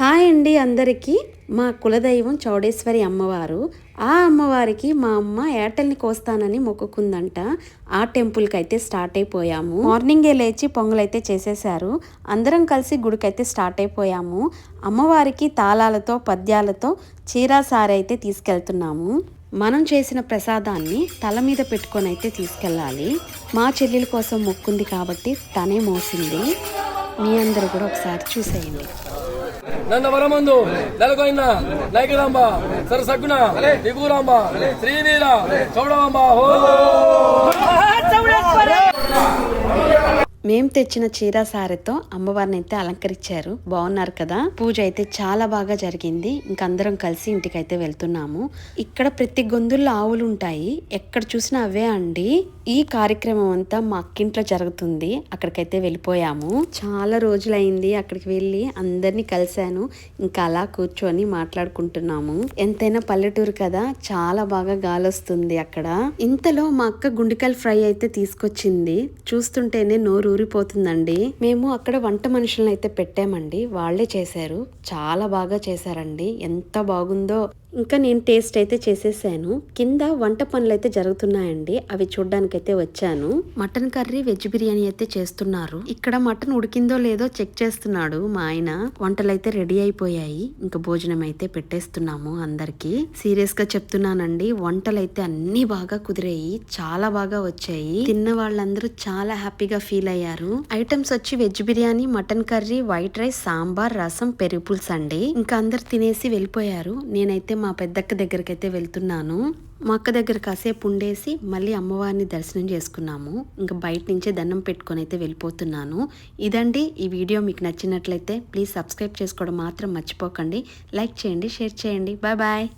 Hi అండి అందరికీ. మా కులదైవం చౌడేశ్వరి అమ్మవారు. ఆ అమ్మవారికి మా అమ్మ ఏటల్ని కోస్తానని మొక్కుకుందంట. ఆ టెంపుల్కి అయితే స్టార్ట్ అయిపోయాము. మార్నింగే లేచి పొంగలైతే చేసేసారు అందరం కలిసి గుడికైతే స్టార్ట్ అయిపోయాము. అమ్మవారికి తాళాలతో పద్యాలతో చీరా సారి అయితే తీసుకెళ్తున్నాము. మనం చేసిన ప్రసాదాన్ని తల మీద పెట్టుకొని అయితే తీసుకెళ్ళాలి. మా చెల్లెల కోసం మొక్కుంది కాబట్టి తనే మోసింది. మీ అందరూ కూడా ఒకసారి చూసేయండి. నందవరమందు నెలకొయిన నైకదాంబ సరసగ్గున దిగురాంబ శ్రీవీర చౌడవాంబ హో! మేం తెచ్చిన చీర సారెతో అమ్మవారిని అయితే అలంకరించారు. బాగున్నారు కదా? పూజ అయితే చాలా బాగా జరిగింది. ఇంక అందరం కలిసి ఇంటికైతే వెళ్తున్నాము. ఇక్కడ ప్రతి గొంతుల్లో ఆవులు ఉంటాయి. ఎక్కడ చూసినా అవే అండి. ఈ కార్యక్రమం అంతా మా అక్కింట్లో జరుగుతుంది. అక్కడికైతే వెళ్ళిపోయాము. చాలా రోజులైంది అక్కడికి వెళ్ళి అందరినీ కలిశాను. ఇంకా అలా కూర్చొని మాట్లాడుకుంటున్నాము. ఎంతైనా పల్లెటూరు కదా? చాలా బాగా గాలి వస్తుంది అక్కడ. ఇంతలో మా అక్క గుండెకాయల ఫ్రై అయితే తీసుకొచ్చింది. చూస్తుంటేనే నోరు ఊరిపోతుందండి. మేము అక్కడ వంట మనుషులను అయితే పెట్టామండి. వాళ్ళే చేశారు. చాలా బాగా చేశారండి. ఎంత బాగుందో. ఇంకా నేను టేస్ట్ అయితే చేసేసాను. కింద వంట పనులు అయితే జరుగుతున్నాయండి. అవి చూడ్డానికైతే వచ్చాను. మటన్ కర్రీ వెజ్ బిర్యానీ అయితే చేస్తున్నారు. ఇక్కడ మటన్ ఉడికిందో లేదో చెక్ చేస్తున్నాడు మా ఆయన. వంటలు అయితే రెడీ అయిపోయాయి. ఇంకా భోజనం అయితే పెట్టేస్తున్నాము అందరికి. సీరియస్గా చెప్తున్నానండి వంటలు అయితే అన్ని బాగా కుదిరాయి. చాలా బాగా వచ్చాయి. తిన్న వాళ్ళందరూ చాలా హ్యాపీగా ఫీల్ అయ్యారు. ఐటమ్స్ వచ్చి veg biryani mutton curry white rice sambar rasam పెరుగు పులుసు అండి. ఇంకా అందరు తినేసి వెళ్ళిపోయారు. నేనైతే మా పెద్దక్క దగ్గరికి అయితే వెళ్తున్నాను. మా అక్క దగ్గర కాసేపు ఉండేసి మళ్ళీ అమ్మవారిని దర్శనం చేసుకున్నాము. ఇంకా బయట నుంచే దండం పెట్టుకొని అయితే వెళ్ళిపోతున్నాను. ఇదండి ఈ వీడియో మీకు నచ్చినట్లయితే ప్లీజ్ సబ్స్క్రైబ్ చేసుకోవడం మాత్రం మర్చిపోకండి. లైక్ చేయండి షేర్ చేయండి. Bye bye.